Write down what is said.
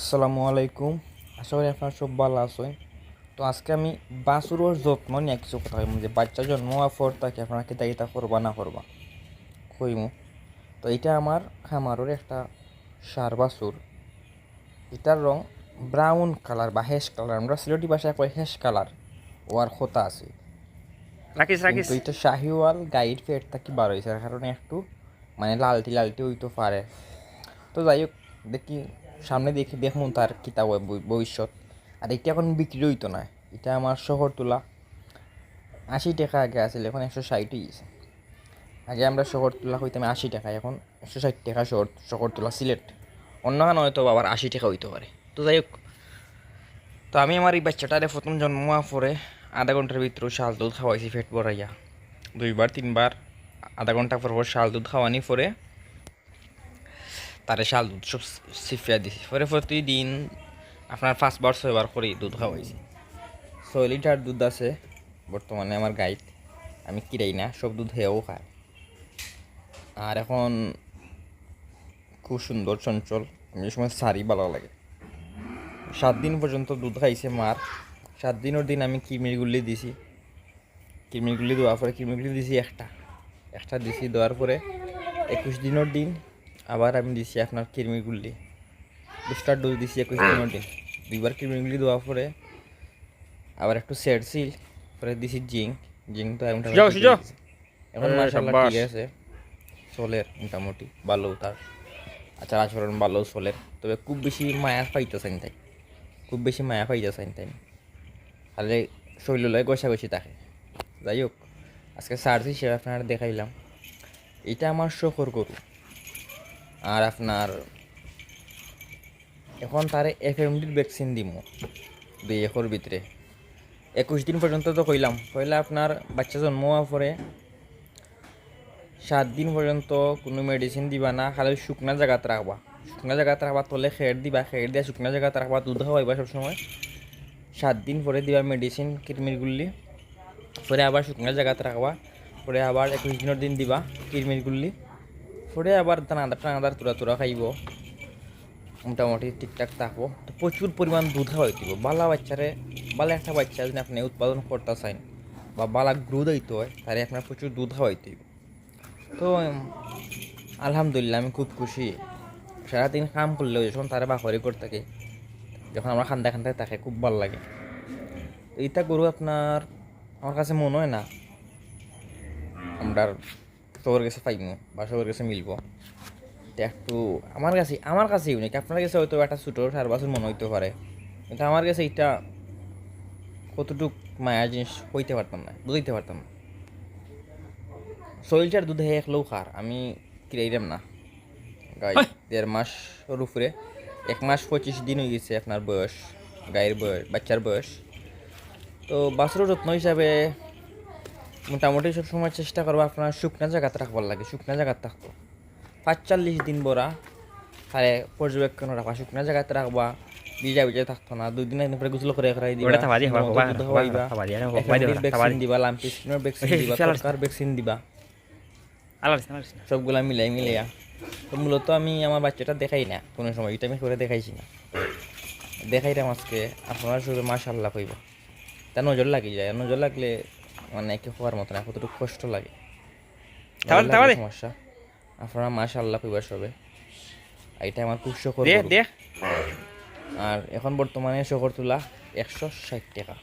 আসসালামু আলাইকুম। আশা করি আপনার সব ভালো আছেন। তো আজকে আমি বাছুরের যত্ন নিয়ে কিছু কথা কইম। যে বাচ্চা জন্ম পর তাকে আপনারা কিতা করবা না করবা কইমু। তো এটা আমার খামারের একটা সার বাছুর। এটার রং ব্রাউন কালার বা হেস কালার। আমরা সিলেটি ভাষায় কই হেস কালার। ওয়ার খোতা আছে। রাখিস রাখিস এটা শাহিওয়াল গাইড ফেট থাকি বার হয়েছে কারণে একটু মানে লালটি লালটি হইতে পারে। তো যাই হোক দেখি সামনে দেখি দেখুন তার কিতাব ভবিষ্যৎ। আর এটা এখন বিক্রি হইতো না। এটা আমার শহর তোলা। আশি টাকা আগে আছিল, এখন একশো ষাটই গেছে। আগে আমরা শহর তোলা হইতাম আশি টাকা, এখন একশো ষাট টাকা শহর শহর তোলা, সিলেট। অন্য খান হয়তো আবার আশি টাকা হইতে পারে। তো যাই হোক, তো আমি আমার এই বাচ্চাটারে প্রথম জন্ম পরে আধা ঘণ্টার ভিতরে শাল দুধ খাওয়াইছি ফেট ভরাইয়া। দুইবার, তিনবার, আধা ঘণ্টা পর পর শাল দুধ খাওয়ানি পরে তারে শাল দুধ সব সিফিয়া দিছি। পরে প্রতিদিন আপনার পাঁচবার ছয়বার করে দুধ খাওয়াইছি। ছয় লিটার দুধ আছে বর্তমানে আমার গাইড আমি কিরাই না, সব দুধ হেয়েও খায়। আর এখন খুব সুন্দর চঞ্চল, আমি সময় শাড়ি ভালো লাগে। সাত দিন পর্যন্ত দুধ খাইছে মার। সাত দিনের দিন আমি কিমিরগুলি দিছি। কিমিরগুলি দেওয়ার পরে কিমিরগুলি দিছি একটা। একটা দিছি দেওয়ার পরে একুশ দিনের দিন আবার আমি দিছি আপনার কিরমিরগুলি বুস্টার ডোজ দিছি একুশ দিনের দিন দুইবার কিরমিরগুলি দেওয়ার পরে আবার একটু সেডসিল পরে দিছি জিঙ্ক। জিঙ্ক তো এখন। এখন মাসাল্লাহ ঠিক আছে। চলের মোটামুটি ভালো তার। আচার আচরণ ভালো চলের। তবে খুব বেশি মায়া পাইতেছেন তাই। খুব বেশি মায়া পাইতেছেন তাই। তাহলে শৈললয় গোছাগছি থাকে। যাই হোক আজকে সার্চ হিসেবে আপনার দেখাইলাম। এটা আমার শখর গরু। আর আপনার এখন তারে এফ এমডির ভ্যাকসিন দিব দুই একর ভিতরে একুশ দিন পর্যন্ত তো কইলাম। কইলে আপনার বাচ্চা জন্ম হওয়ার পরে সাত দিন পর্যন্ত কোনো মেডিসিন দিবা না, খালি শুকনা জায়গাত রাখবা শুকনা জায়গাত রাখবা তলে খের দিবা খের দিয়া শুকনা জায়গাত রাখবা দুধ খাওয়াইবা সবসময়। সাত দিন পরে দিবা মেডিসিন কিরমিরগুলি পরে আবার শুকনা জায়গাত রাখবা পরে আবার একুশ দিনের দিন দিবা কিরমিরগুলি পরে আবার দানাদার টানাদার তোরা তোরা খাইব। মোটামুটি ঠিকঠাক থাকব। তো প্রচুর পরিমাণ দুধ খাওয়াই দিব বালা বাচ্চারে বালা একটা বাচ্চা যদি আপনি উৎপাদন করতে চান বা বালা গ্রু হইতে হয়, তাহলে আপনার প্রচুর দুধ খাওয়াইতে হইব। তো, আলহামদুলিল্লাহ আমি খুব খুশি। সারাদিন কাম করলেও যখন তারা বাহরি করতে থাকে, যখন আমরা খান্দা খান্দায় থাকে, খুব ভালো লাগে। এইটা গরু আপনার আমার কাছে মনে হয় না। আমরা সবার কাছে পাইমু বা সবার কাছে মিলবো। একটু আমার কাছে আমার কাছে ইউনিক আপনার কাছে হয়তো একটা ছোটো সার বছর মনে হইতে পারে। কিন্তু আমার কাছে এটা কতটুক মায়া জিনিস হইতে পারতাম না বুঝতে পারতাম না। শরীরটার দুধে এক লোক খার আমি কিরাইলাম না। গাই দেড় মাস ওর উপরে। এক মাস পঁচিশ দিন হয়ে গেছে আপনার বয়স গায়ের বয়স বাচ্চার বয়স। তো বাছুরের যত্ন হিসাবে মোটামুটি সব সময় চেষ্টা করব আপনার শুকনা জায়গাতে রাখবার লাগে শুকনা জায়গাতে থাকব পাঁচচল্লিশ দিন বরা তারে পর্যবেক্ষণ রাখবা শুকনা জায়গাতে রাখবা বিজা বিজা থাকতো না দুই দিন একদিন পরে গুছল করে রাখাই দিবা। দিবা লাম্পি স্কিনের ভ্যাকসিন দিবা সরকার ভ্যাকসিন দিবা। আলাদা আলাদা সবগুলা মিলাই মিলিয়া তো মূলত আমি আমার বাচ্চাটা দেখাই না কোনো সময় এটা আমি করে দেখাইছি না। দেখাইলাম আজকে আপনারা শুধু মাশাল্লাহ কইব। তা নজর লাগি যায় নজর লাগলে মানে একে হওয়ার মতো না কতটুকু কষ্ট লাগে? সমস্যা। আপনারা মাশাল্লাহ কইবার সবে এটা আমার খুব শখর আর এখন বর্তমানে শখর তোলা একশো ষাট টাকা।